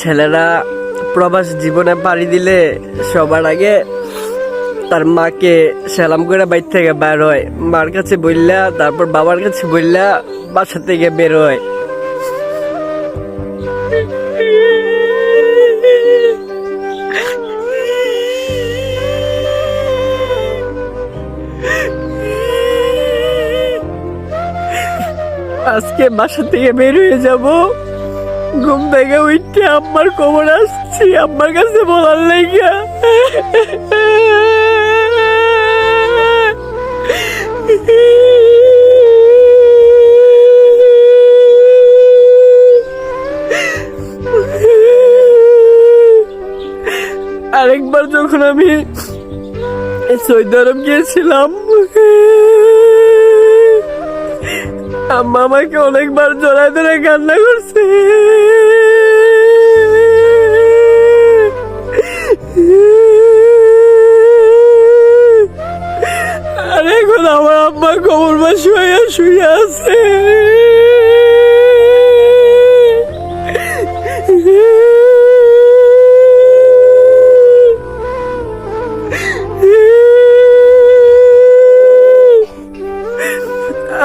ছেলেরা প্রবাস জীবনে পাড়ি দিলে সবার আগে তার মাকে সালাম করে বাইর থেকে বের হয়। মার কাছে বললা তারপর বাবার কাছে বললা বাসা থেকে বের হয়। আজকে বাসা থেকে বের হয়ে যাব। ঘুম থেকে উঠতে আম্মার খবর আসছি, আম্মার কাছে বলার লাইগা আরেকবার যখন আমি সৌদি গিয়েছিলাম আম্মা আমাকে অনেকবার জড়াই ধরে কান্না করছে। আর এখন আমার আম্মা কবর বা শুয়ে শুয়ে আছে।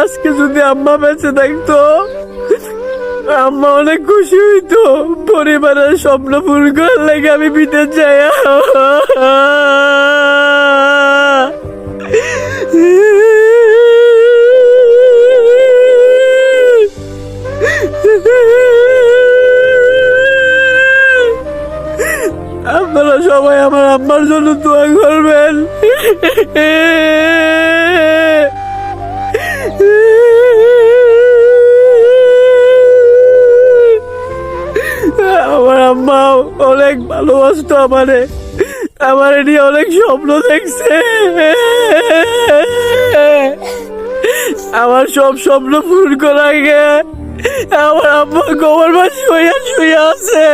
আজকে যদি আম্মা বেঁচে থাকতো, আম্মা অনেক খুশি হইতো। পরিবারের স্বপ্ন পূরণ করার লাগে আমি বিদেশ যাই আপনারা সবাই আমার আম্মার জন্য দোয়া করবেন। অনেক ভালোবাসতো আমারে। আমার নিয়ে অনেক স্বপ্ন দেখছে। আমার সব স্বপ্ন পূরণ করা গে আমার আব্বা গোবর মাসি হইয়া শুয়ে আছে।